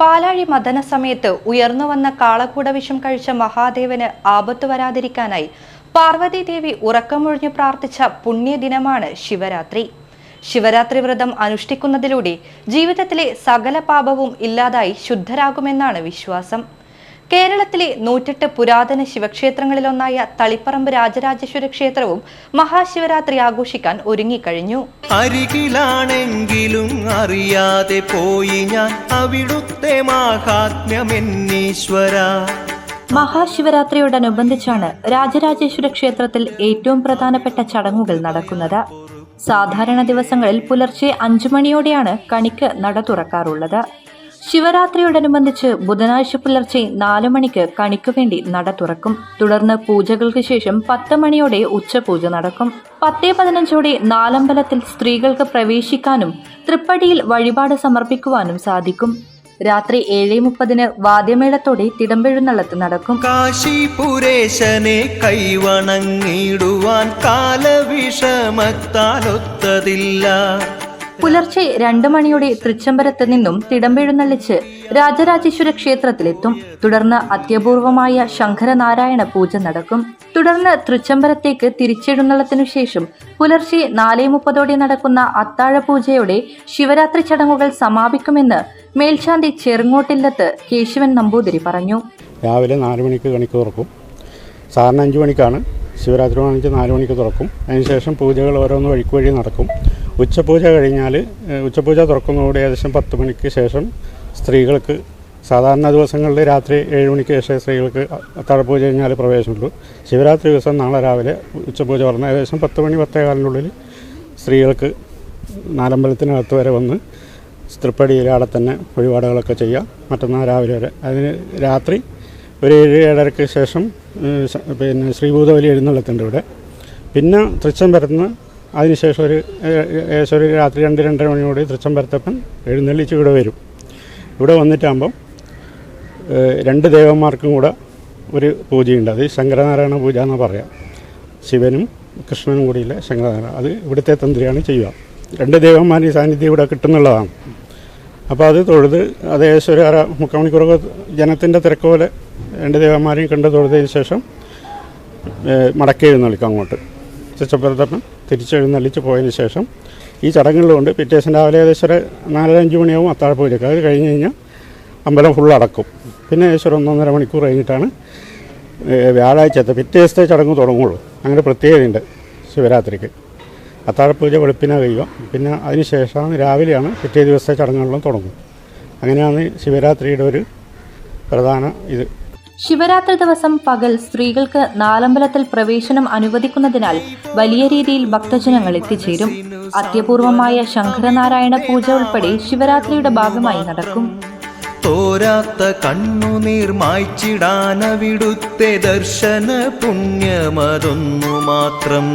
പാലാഴി മദന സമയത്ത് ഉയർന്നു വന്ന കാളക്കൂട വിഷം കഴിച്ച മഹാദേവന് ആപത്ത് വരാതിരിക്കാനായി പാർവതി ദേവി ഉറക്കമൊഴിഞ്ഞു പ്രാർത്ഥിച്ച പുണ്യദിനമാണ് ശിവരാത്രി. ശിവരാത്രി വ്രതം അനുഷ്ഠിക്കുന്നതിലൂടെ ജീവിതത്തിലെ സകല പാപവും ഇല്ലാതായി ശുദ്ധരാകുമെന്നാണ് വിശ്വാസം. കേരളത്തിലെ നൂറ്റെട്ട് പുരാതന ശിവക്ഷേത്രങ്ങളിലൊന്നായ തളിപ്പറമ്പ് രാജരാജേശ്വര ക്ഷേത്രവും മഹാശിവരാത്രി ആഘോഷിക്കാൻ ഒരുങ്ങിക്കഴിഞ്ഞു. അരികിലാണെങ്കിലും അറിയാതെ പോയി ഞാൻ അവിടുത്തെ മഹാത്മ്യമെന്നീശ്വര. മഹാശിവരാത്രിയോടനുബന്ധിച്ചാണ് രാജരാജേശ്വര ക്ഷേത്രത്തിൽ ഏറ്റവും പ്രധാനപ്പെട്ട ചടങ്ങുകൾ നടക്കുന്നത്. സാധാരണ ദിവസങ്ങളിൽ പുലർച്ചെ അഞ്ചു മണിയോടെയാണ് കണിക്ക് നട തുറക്കാറുള്ളത്. ശിവരാത്രിയോടനുബന്ധിച്ച് ബുധനാഴ്ച പുലർച്ചെ നാലു മണിക്ക് കണിക്കു വേണ്ടി നട തുറക്കും. തുടർന്ന് പൂജകൾക്ക് ശേഷം പത്ത് മണിയോടെ ഉച്ചപൂജ നടക്കും. പത്തേ പതിനഞ്ചോടെ നാലമ്പലത്തിൽ സ്ത്രീകൾക്ക് പ്രവേശിക്കാനും തൃപ്പടിയിൽ വഴിപാട് സമർപ്പിക്കുവാനും സാധിക്കും. രാത്രി ഏഴ് മുപ്പതിന് വാദ്യമേളത്തോടെ തിടമ്പെഴുന്നള്ളത്ത് നടക്കും. കാശിപുരേശനെ കൈവണങ്ങിടുവാൻ കാലവിഷമത്താലൊത്തതില്ല. പുലർച്ചെ രണ്ടു മണിയോടെ തൃച്ചംബരത്ത് നിന്നും തിടമ്പെഴുന്നള്ളിച്ച് രാജരാജേശ്വര ക്ഷേത്രത്തിലെത്തും. തുടർന്ന് അത്യപൂർവമായ ശങ്കരനാരായണ പൂജ നടക്കും. തുടർന്ന് തൃച്ചംബരത്തേക്ക് തിരിച്ചെഴുന്നള്ളത്തിനു ശേഷം പുലർച്ചെ നാലേ മുപ്പതോടെ നടക്കുന്ന അത്താഴ പൂജയോടെ ശിവരാത്രി ചടങ്ങുകൾ സമാപിക്കുമെന്ന് മേൽശാന്തി ചെറുങ്ങോട്ടില്ലത്ത് കേശവൻ നമ്പൂതിരി പറഞ്ഞു. രാവിലെ നാല് മണിക്ക് കണിക്ക് തുറക്കും. സാറിന് അഞ്ച് മണിക്കാണ്. ശിവരാത്രി വാങ്ങിച്ച് നാല് മണിക്ക് തുറക്കും. അതിനുശേഷം പൂജകൾ ഓരോന്ന് വഴിക്ക് വഴി നടക്കും. ഉച്ചപൂജ കഴിഞ്ഞാൽ ഉച്ചപൂജ തുറക്കുന്നതോടെ ഏകദേശം പത്ത് മണിക്ക് ശേഷം സ്ത്രീകൾക്ക് സാധാരണ ദിവസങ്ങളിൽ രാത്രി ഏഴ് മണിക്ക് ശേഷം സ്ത്രീകൾക്ക് തഴപ്പൂജ കഴിഞ്ഞാൽ പ്രവേശനമുള്ളൂ ശിവരാത്രി ദിവസം നാളെ രാവിലെ ഉച്ചപൂജ പറഞ്ഞ ഏകദേശം പത്ത് മണി പത്തേകാലിനുള്ളിൽ സ്ത്രീകൾക്ക് നാലമ്പലത്തിനകത്ത് വരെ വന്ന് തൃപ്പടിയിൽ അവിടെ തന്നെ വഴിപാടുകളൊക്കെ ചെയ്യാം. മറ്റന്നാൾ രാവിലെ വരെ. അതിന് രാത്രി ഒരു ഏഴ് ഏഴരയ്ക്ക് ശേഷം പിന്നെ ശ്രീഭൂതബലി എഴുന്നള്ളത്തുണ്ട് ഇവിടെ പിന്നെ തൃച്ചംബരത്തുനിന്ന് അതിനുശേഷം ഒരു ഏകദേശം ഒരു രാത്രി രണ്ട് രണ്ടര മണിയോടെ തൃച്ചംബരത്തപ്പൻ എഴുന്നള്ളിച്ച് ഇവിടെ വരും. ഇവിടെ വന്നിട്ടാകുമ്പം രണ്ട് ദേവന്മാർക്കും കൂടെ ഒരു പൂജയുണ്ട്. അത് ശങ്കരനാരായണ പൂജ എന്ന് പറയാം. ശിവനും കൃഷ്ണനും കൂടിയില്ല ശങ്കരനാരായണ അത് ഇവിടുത്തെ തന്ത്രിയാണ് ചെയ്യുക. രണ്ട് ദേവന്മാരുടെ സാന്നിധ്യം ഇവിടെ കിട്ടുന്നുള്ളതാണ്. അപ്പോൾ അത് തൊഴുത് അത് ഏകദേശം ഒരു അര മുക്കമണിക്കൂറൊക്കെ ജനത്തിന്റെ തിരക്ക് പോലെ രണ്ട് ദേവന്മാരെയും കണ്ട് തൊഴുതതിന് ശേഷം മടക്കി എഴുന്നള്ളിക്കും അങ്ങോട്ട്. ചച്ചപ്പുറത്തപ്പൻ തിരിച്ചെഴുന്നള്ളിച്ച് പോയതിന് ശേഷം ഈ ചടങ്ങുകളുണ്ട്. പിറ്റേ രാവിലെ ഏകദേശം ഒരു നാലര അഞ്ച് മണിയാവും അത്താഴ പൂജയ്ക്ക് അത് കഴിഞ്ഞ് കഴിഞ്ഞാൽ അമ്പലം ഫുൾ അടക്കും. പിന്നെ ഏകദേശം ഒന്നൊന്നര മണിക്കൂർ കഴിഞ്ഞിട്ടാണ് വ്യാഴാഴ്ചത്തെ പിറ്റേ ദിവസത്തെ ചടങ്ങ് തുടങ്ങുള്ളൂ. അങ്ങനെ പ്രത്യേകതയുണ്ട് ശിവരാത്രിക്ക്. അത്താഴപ്പൂജ വെളുപ്പിനെ കഴിയുക. പിന്നെ അതിന് ശേഷമാണ് രാവിലെയാണ് പിറ്റേ ദിവസത്തെ ചടങ്ങുകളിലും തുടങ്ങും അങ്ങനെയാണ് ശിവരാത്രിയുടെ ഒരു പ്രധാന ഇത്. ശിവരാത്രി ദിവസം പകൽ സ്ത്രീകൾക്ക് നാലമ്പലത്തിൽ പ്രവേശനം അനുവദിക്കുന്നതിനാൽ വലിയ രീതിയിൽ ഭക്തജനങ്ങൾ എത്തിച്ചേരും. അത്യപൂർവമായ ശങ്കരനാരായണ പൂജ ഉൾപ്പെടെ ശിവരാത്രിയുടെ ഭാഗമായി നടക്കും. തോരാത്ത കണ്ണുനീർ മായ്ച്ചിടാനവിടുത്തെ ദർശന പുണ്യമതൊന്നു മാത്രം.